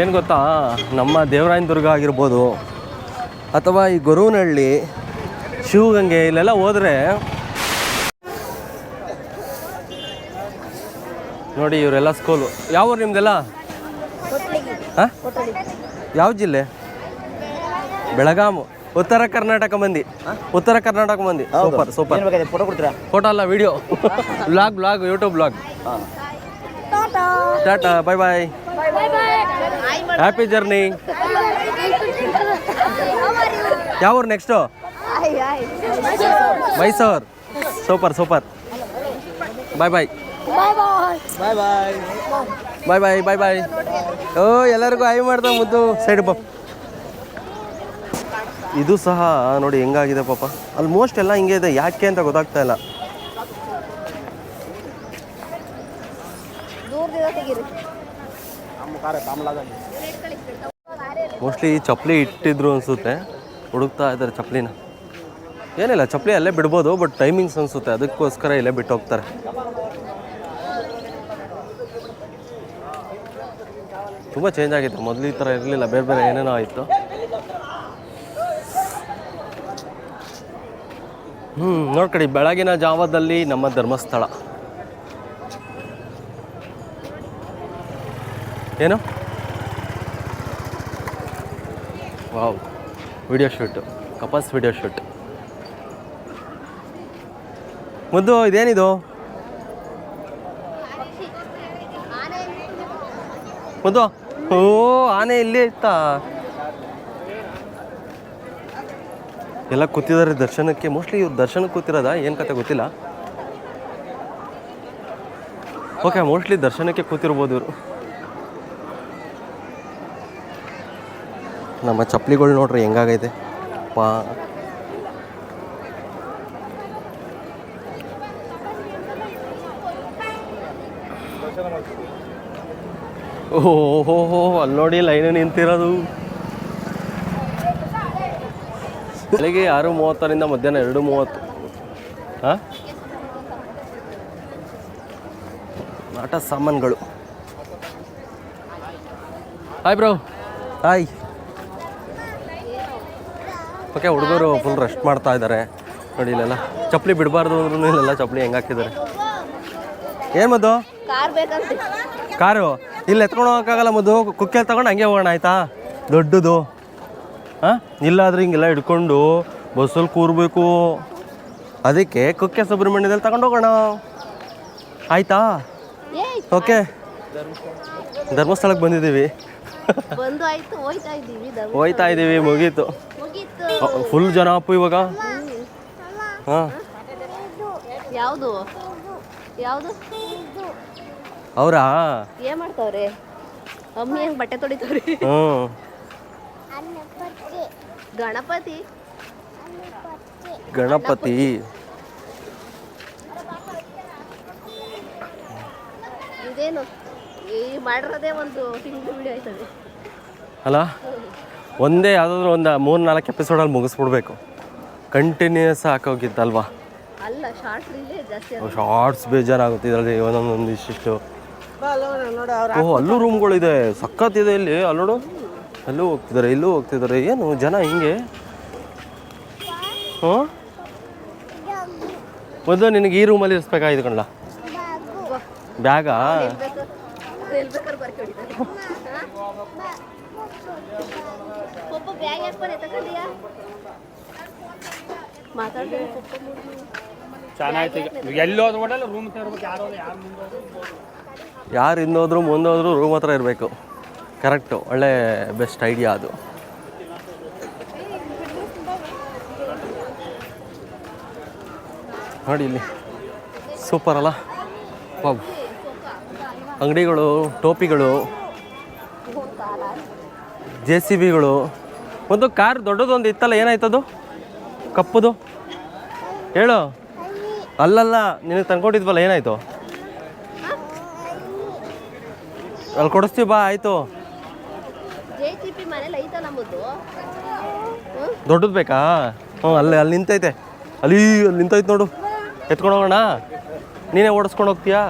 ಏನು ಗೊತ್ತಾ? ನಮ್ಮ ದೇವರಾಯನ ದುರ್ಗ ಆಗಿರ್ಬೋದು ಅಥವಾ ಈ ಗೊರುವನಹಳ್ಳಿ ಶಿವಗಂಗೆ ಇಲ್ಲೆಲ್ಲ ಹೋದರೆ ನೋಡಿ ಇವರೆಲ್ಲ ಸ್ಕೂಲು ಯಾವ ಊರು ನಿಮ್ದೆಲ್ಲ? ಹಾಂ? ಯಾವ ಜಿಲ್ಲೆ? ಬೆಳಗಾಮು. ಉತ್ತರ ಕರ್ನಾಟಕ ಮಂದಿ. ಉತ್ತರ ಕರ್ನಾಟಕ ಮಂದಿ. ಸೂಪರ್ ಸೂಪರ್ ಫೋಟೋ ಕೊಡ್ತೀರಾ? ಫೋಟೋ ಅಲ್ಲ video blog blog YouTube blog tata bye bye happy journey ಯಾವ ಊರು next Mysuru. Super super. Bye bye bye bye bye bye bye ಓ, ಎಲ್ಲರಿಗೂ ಐ ಮಾಡ್ದ ಮುದ್ದು. ಸೈಡ್ ಪಾಪ ಇದು ಸಹ ನೋಡಿ ಹೆಂಗಾಗಿದೆ ಪಾಪ. ಆಲ್ಮೋಸ್ಟ್ ಎಲ್ಲ ಹಿಂಗೆ ಇದೆ. ಯಾಕೆ ಅಂತ ಗೊತ್ತಾಗ್ತಾ ಇಲ್ಲ. ತೆಗೀರಿ. ಮೋಸ್ಟ್ಲಿ ಚಪ್ಪಲಿ ಇಟ್ಟಿದ್ರು ಅನಿಸುತ್ತೆ. ಹುಡುಕ್ತಾ ಇದ್ದಾರೆ ಚಪ್ಪಲಿನ. ಏನಿಲ್ಲ, ಚಪ್ಪಲಿ ಅಲ್ಲೇ ಬಿಡ್ಬೋದು ಬಟ್ ಟೈಮಿಂಗ್ಸ್ ಅನಿಸುತ್ತೆ. ಅದಕ್ಕೋಸ್ಕರ ಇಲ್ಲೇ ಬಿಟ್ಟು ಹೋಗ್ತಾರೆ. ತುಂಬ ಚೇಂಜ್ ಆಗಿತ್ತು. ಮೊದಲು ಈ ಥರ ಇರಲಿಲ್ಲ. ಬೇರೆ ಬೇರೆ ಏನೇನೋ ಆಯಿತು. ಹ್ಞೂ ನೋಡ್ಕೊಡಿ ಬೆಳಗಿನ ಜಾವದಲ್ಲಿ ನಮ್ಮ ಧರ್ಮಸ್ಥಳ. ಏನು? Wow. Video shoot couples video shoot ಮುದ್ದು, ಇದೇನಿದು? ಮುದ್ದು, ಓ, ಆನೆ ಇಲ್ಲಿ ಇತ್ತಾ. ಎಲ್ಲ ಕೂತಿದ್ದಾರೆ ದರ್ಶನಕ್ಕೆ. ಮೋಸ್ಟ್ಲಿ ಇವ್ರು ದರ್ಶನಕ್ಕೆ ಕೂತಿರೋದ? ಏನು ಕತೆ ಗೊತ್ತಿಲ್ಲ. ಓಕೆ ಮೋಸ್ಟ್ಲಿ ದರ್ಶನಕ್ಕೆ ಕೂತಿರ್ಬೋದು ಇವರು. ನಮ್ಮ ಚಪ್ಪಲಿಗಳು ನೋಡ್ರಿ ಹೆಂಗಾಗೈತೆ. ಪಾ. ಓಹೋ ಹೋ ಅಲ್ಲಿ ನೋಡಿ ಲೈನ್ ನಿಂತಿರೋದು. ಬೆಳಿಗ್ಗೆ ಆರು ಮೂವತ್ತರಿಂದ ಮಧ್ಯಾಹ್ನ ಎರಡು ಮೂವತ್ತು. ಹಾಂ? ಆಟ ಸಾಮಾನುಗಳು. ಹಾಯ್ ಬ್ರೋ ಹಾಯ್ ಓಕೆ ಹುಡುಗರು ಫುಲ್ ರೆಸ್ಟ್ ಮಾಡ್ತಾ ಇದ್ದಾರೆ ನೋಡಿ ಇಲ್ಲೆಲ್ಲ. ಚಪ್ಪಲಿ ಬಿಡಬಾರ್ದು ಅಂದ್ರೂ ಇಲ್ಲೆಲ್ಲ ಚಪ್ಪಲಿ ಹೆಂಗೆ ಹಾಕಿದ್ದಾರೆ ಏನು ಮದ್ದು? ಕಾರ್ ಇಲ್ಲಿ ಎತ್ಕೊಂಡು ಹೋಗೋಕ್ಕಾಗಲ್ಲ ಮದ್ದು. ಕುಕ್ಕೆಲ್ಲಿ ತಗೊಂಡು ಹಂಗೆ ಹೋಗೋಣ ಆಯ್ತಾ? ದೊಡ್ಡದು. ಹಾಂ? ಇಲ್ಲಾದ್ರೆ ಹಿಂಗೆಲ್ಲ ಹಿಡ್ಕೊಂಡು ಬಸ್ಸಲ್ಲಿ ಕೂರಬೇಕು. ಅದಕ್ಕೆ ಕುಕ್ಕೆ ಸುಬ್ರಹ್ಮಣ್ಯದಲ್ಲಿ ತಗೊಂಡು ಹೋಗೋಣ. ಆಯ್ತಾ? ಓಕೆ. ಧರ್ಮಸ್ಥಳಕ್ಕೆ ಬಂದಿದ್ದೀವಿ. ಹೋಯ್ತಾ ಇದ್ದೀವಿ ಮುಗೀತು. ಫುಲ್ ಜನ ಅಪ್ಪು ಇವಾಗ? ಹಾಂ. ಯಾವುದು? ಯಾವುದು? ಅವರಾ? ಏನ್ ಮಾಡ್ತಾವ್ರೆ? ಅಮ್ಮಿ ಹೆಂಗ್ ಬಟ್ಟೆ ತೊಳಿತಾವ್ರಿ? ಹ್ಞೂ ಗಣಪತಿ? ಗಣಪತಿ. ಇದೇನು? ಈ ಮಾಡಿರೋದೇ ಒಂದು ತಿಂಗಳು ವಿಡಿಯೋ ಆಯ್ತದೆ. ಅಲ್ಲ? ಒಂದೇ ಯಾವುದಾದ್ರೂ ಒಂದು ಮೂರು ನಾಲ್ಕು ಎಪಿಸೋಡಲ್ಲಿ ಮುಗಿಸ್ಬಿಡ್ಬೇಕು. ಕಂಟಿನ್ಯೂಸ್ ಹಾಕೋಗಿದ್ದಲ್ವಾ ಅಲ್ಲ ಶಾರ್ಟ್ ರೀಲೇ ಜಾಸ್ತಿ ಆಗುತ್ತೆ. ಶಾರ್ಟ್ಸ್ ಬೇಜಾರಾಗುತ್ತೆ ಇದರಲ್ಲಿ ಒಂದೊಂದೊಂದು ಇಷ್ಟಿಷ್ಟು. ಓಹ್ ಅಲ್ಲೂ ರೂಮ್ಗಳಿದೆ ಸಖತ್ತಿದೆ ಇಲ್ಲಿ. ಅಲ್ಲೋಡು ಅಲ್ಲೂ ಹೋಗ್ತಿದ್ದಾರೆ ಇಲ್ಲೂ ಹೋಗ್ತಿದ್ದಾರೆ. ಏನು ಜನ ಹಿಂಗೆ? ಹ್ಞೂ? ಒಂದು ನಿನಗೆ ಈ ರೂಮಲ್ಲಿ ಇರಿಸ್ಬೇಕಾಗಿತ್ತು ಕಣ್ಲ? ಬ್ಯಾಗಾ? ಬ್ಯಾಗ್ ಹಾಕೊಂಡು ಎತ್ತಕೊಂಡಿಯಾ ತಗೊಂಡಿಯಾ ಮಾತಾಡ್ತೀನಿ. ಪಪ್ಪ ಮುಗ್ದು. ಈಗ. ಎಲ್ಲೋದ್ರು ಒಡಲ್ಲ ರೂಮ್ ಸೇರ್ಬೇಕು ಯಾರೋ ಯಾರು ಮುಂದೆ ಯಾರು ಹಿಂದೋದ್ರು ಮುಂದೋದ್ರು ರೂಮ್ ಹತ್ರ ಇರಬೇಕು. ಕರೆಕ್ಟು ಒಳ್ಳೆ ಬೆಸ್ಟ್ ಐಡಿಯಾ ಅದು. ನೋಡಿ ಇಲ್ಲಿ. ಸೂಪರ್ ಅಲ್ಲ? ಅಂಗಡಿಗಳು ಟೋಪಿಗಳು ಜೆ ಸಿ ಬಿಗಳು ಒಂದು ಕಾರ್ ದೊಡ್ಡದೊಂದು ಇತ್ತಲ್ಲ ಏನಾಯ್ತದು? ಕಪ್ಪುದು? ಹೇಳು. ಅಲ್ಲಲ್ಲ ನಿನಗೆ ತಂದ್ಕೊಟ್ಟಿದ್ವಲ್ಲ ಏನಾಯ್ತು? ಅಲ್ಲಿ ಕೊಡಿಸ್ತೀವಿ ಬಾ ಆಯಿತು. ದೊಡ್ಡದು ಬೇಕಾ? ಹ್ಞೂ ಅಲ್ಲಿ ಅಲ್ಲಿ ನಿಂತೈತೆ. ಅಲ್ಲಿ ಅಲ್ಲಿ ನಿಂತೈತೆ ನೋಡು. ಎತ್ಕೊಂಡು ಹೋಗೋಣ. ನೀನೇ ಓಡಿಸ್ಕೊಂಡು ಹೋಗ್ತೀಯಾ?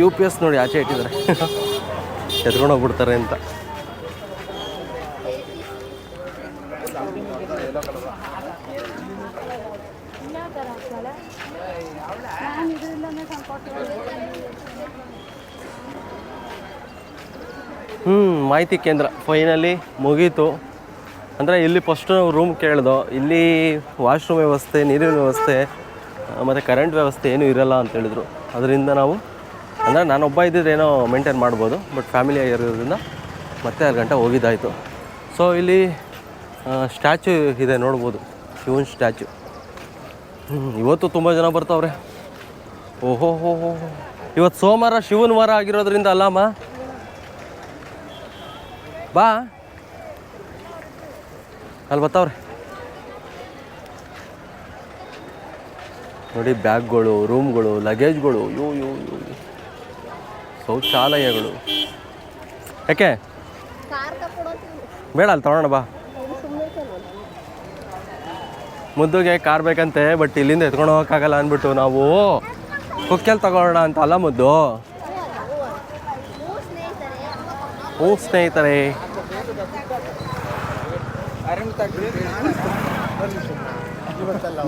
ಯು ಪಿ ಎಸ್ ನೋಡಿ ಆಚೆ ಇಟ್ಟಿದ್ದಾರೆ. ಎತ್ಕೊಂಡು ಹೋಗ್ಬಿಡ್ತಾರೆ ಅಂತ. ಹ್ಞೂ ಮಾಹಿತಿ ಕೇಂದ್ರ. ಫೈನಲಿ ಮುಗೀತು. ಅಂದರೆ ಇಲ್ಲಿ ಫಸ್ಟು ರೂಮ್ ಕೇಳ್ದೋ, ಇಲ್ಲಿ ವಾಶ್ರೂಮ್ ವ್ಯವಸ್ಥೆ, ನೀರಿನ ವ್ಯವಸ್ಥೆ ಮತ್ತು ಕರೆಂಟ್ ವ್ಯವಸ್ಥೆ ಏನೂ ಇರಲ್ಲ ಅಂತ ಹೇಳಿದರು. ಅದರಿಂದ ನಾವು ಅಂದರೆ ನಾನೊಬ್ಬ ಇದ್ದಿದ್ರೆ ಏನೋ ಮೇಂಟೈನ್ ಮಾಡ್ಬೋದು ಬಟ್ ಫ್ಯಾಮಿಲಿ ಆಗಿರೋದ್ರಿಂದ ಮತ್ತೆ ಅರ್ಧ ಗಂಟೆ ಹೋಗಿದ್ದಾಯಿತು. ಸೊ ಇಲ್ಲಿ ಸ್ಟ್ಯಾಚು ಇದೆ, ನೋಡ್ಬೋದು. ಶಿವನ್ ಸ್ಟ್ಯಾಚು ಇವತ್ತು ತುಂಬ ಜನ ಬರ್ತಾವ್ರೆ. ಓಹೋ, ಹೋ ಹೋ. ಇವತ್ತು ಸೋಮವಾರ ಶಿವನ ವಾರ ಆಗಿರೋದ್ರಿಂದ ಅಲ್ಲಮ್ಮ ಬಾ. ಅಲ್ಲಿ ಬರ್ತಾವ್ರೆ. ನೋಡಿ, ಬ್ಯಾಗ್ಗಳು ರೂಮ್ಗಳು ಲಗೇಜ್ಗಳು ಯೋ ಯೋ ಯೋ. ಶೌಚಾಲಯಗಳು. ಯಾಕೆ? ಬೇಡ ಅಲ್ಲಿ ತಗೊಳ್ಳೋಣ ಬಾ. ಮುದ್ದುಗೆ ಕಾರ್ ಬೇಕಂತೆ ಬಟ್ ಇಲ್ಲಿಂದ ಎತ್ಕೊಂಡು ಹೋಗೋಕ್ಕಾಗಲ್ಲ ಅಂದ್ಬಿಟ್ಟು ನಾವು ಕುಕ್ಕೆಲ್ ತಗೊಳ್ಳೋಣ ಅಂತ ಅಲ್ಲ ಮುದ್ದು? ಹ್ಞೂ ಸ್ನೇಹಿತರೆ.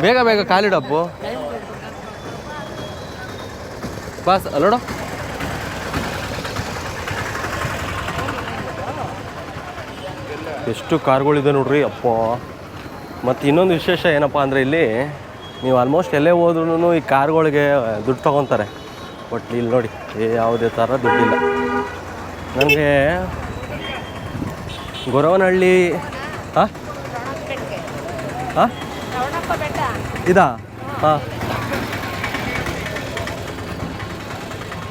ಬೇಗ ಬೇಗ ಕಾಲಿಡಪ್ಪು ಬಸ್ ಅಲ್ಲೋಡ. ಎಷ್ಟು ಕಾರ್ಗಳಿದೆ ನೋಡ್ರಿ, ಅಪ್ಪ. ಮತ್ತು ಇನ್ನೊಂದು ವಿಶೇಷ ಏನಪ್ಪ ಅಂದರೆ ಇಲ್ಲಿ ನೀವು ಆಲ್ಮೋಸ್ಟ್ ಎಲ್ಲೇ ಹೋದ್ರೂ ಈ ಕಾರ್ಗಳಿಗೆ ದುಡ್ಡು ತೊಗೊತಾರೆ. ಬಟ್ ಇಲ್ಲಿ ನೋಡಿ, ಏ, ಯಾವುದೇ ಥರ ದುಡ್ಡಿಲ್ಲ. ನನಗೆ ಗೊರವನಹಳ್ಳಿ ಹಾಂ ಹಾಂ ಇದಾ? ಹಾಂ.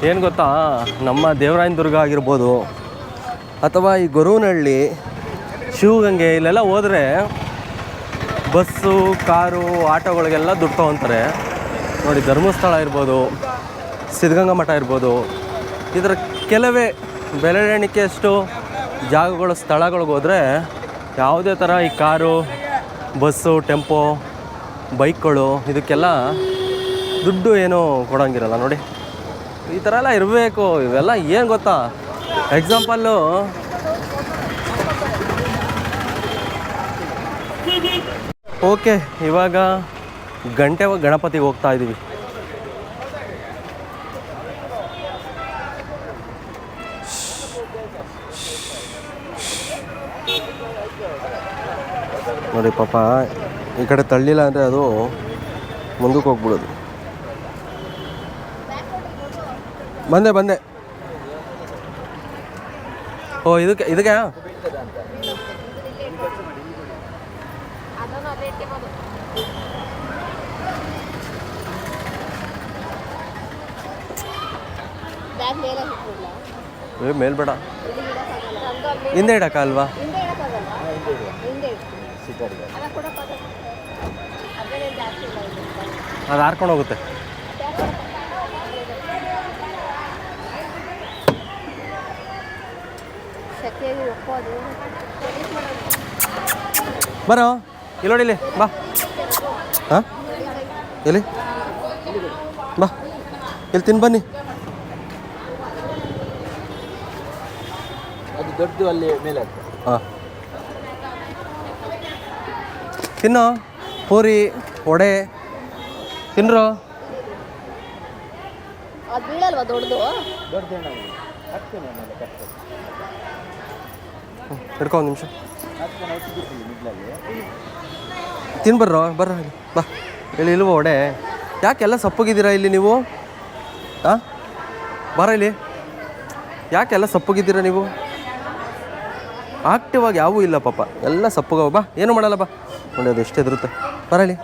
ಏನು ಗೊತ್ತಾ, ನಮ್ಮ ದೇವರಾಯನ ದುರ್ಗ ಆಗಿರ್ಬೋದು, ಅಥವಾ ಈ ಗೊರವನಹಳ್ಳಿ ಶಿವಗಂಗೆ ಇಲ್ಲೆಲ್ಲ ಹೋದರೆ ಬಸ್ಸು, ಕಾರು, ಆಟೋಗಳಿಗೆಲ್ಲ ದುಡ್ಡು ತೊಗೊತಾರೆ. ನೋಡಿ, ಧರ್ಮಸ್ಥಳ ಇರ್ಬೋದು, ಸಿದ್ಧಗಂಗಾ ಮಠ ಇರ್ಬೋದು. ಇದರ ಕೆಲವೇ ಬೆಳೆಣಿಕೆಯಷ್ಟು ಜಾಗಗಳು, ಸ್ಥಳಗಳಿಗೆ ಹೋದರೆ ಯಾವುದೇ ಥರ ಈ ಕಾರು, ಬಸ್ಸು, ಟೆಂಪೋ, ಬೈಕ್ಗಳು ಇದಕ್ಕೆಲ್ಲ ದುಡ್ಡು ಏನು ಕೊಡೋಂಗಿರಲ್ಲ ನೋಡಿ. ಈ ಥರ ಎಲ್ಲ ಇರಬೇಕು. ಇವೆಲ್ಲ ಏನು ಗೊತ್ತಾ? ಎಕ್ಸಾಂಪಲ್ಲು ಓಕೆ, ಇವಾಗ ಗಂಟೆ ಗಣಪತಿಗೆ ಹೋಗ್ತಾ ಇದ್ದೀವಿ ನೋಡಿ ಪಾಪ, ಈ ಕಡೆ ತಳ್ಳಿಲ್ಲ ಅಂದರೆ ಅದು ಮುಂದಕ್ಕೆ ಹೋಗ್ಬಿಡೋದು. ಬಂದೆ ಬಂದೆ. ಓ, ಇದಕ್ಕೆ ಇದಕ್ಕೆ? ಇಟ್ಟಿರೋದು ಬ್ಯಾಗ್ ಮೇಲೆ ಏ ಹಿಂದೆ ಇಡಕ್ಕ ಅಲ್ವಾ ಹಿಂದೆ ಅದ ಕೊಡಕ್ಕಾಗಲ್ಲ ಅದೇ ಜಾಸ್ತಿ ಇಲ್ಲ ಅದು ಹಾರ್ಕೊಂಡು ಹೋಗುತ್ತೆ. ಒಪ್ಪೋದು ಬರೋ. ಇಲ್ಲಿ ನೋಡಿ ಇಲ್ಲಿ ಬಾ. ಹಾಂ? ಇಲ್ಲಿ ಬಾ. ಇಲ್ಲಿ ತಿನ್ ಬನ್ನಿ. ಅದು ದೊಡ್ಡದು ಅಲ್ಲಿ ಮೇಲೆ ಹಾಂ. ತಿನ್ನು. ಪೂರಿ ವಡೆ. ತಿನ್ರು. ಅದು ಬೀಳಲ್ವಾ ದೊಡ್ಡದು? ದೊಡ್ಡದೇನ ಹತ್ತೇನೆ ಆಮೇಲೆ ಕಷ್ಟ ಹಿಡ್ಕೊ ಒಂದು ನಿಮಿಷ. ಹಚ್ಚಿಬಿಡ್ತೀವಿ ಮಿಡ್ಲಲ್ಲಿ. ತಿನ್ ಬರ್ರೋ. ಬಾ. ಇಲ್ಲಿ ಇಲ್ವ ಒಡೆ. ಯಾಕೆಲ್ಲ ಸಪ್ಪಗಿದ್ದೀರಾ ಇಲ್ಲಿ ನೀವು? ಹಾಂ ಬರ ಇಲ್ಲಿ. ಯಾಕೆಲ್ಲ ಸಪ್ಪಗಿದ್ದೀರಾ ನೀವು? ಆಕ್ಟಿವ್ ಆಗಿ ಯಾವೂ ಇಲ್ಲ ಪಾಪ. ಎಲ್ಲ ಸಪ್ಪಗವ. ಬಾ, ಏನು ಮಾಡಲ್ಲ ಬಾ. ನೋಡಿ ಅದು ಎಷ್ಟು ಎದುರುತ್ತೆ ಬರಲಿ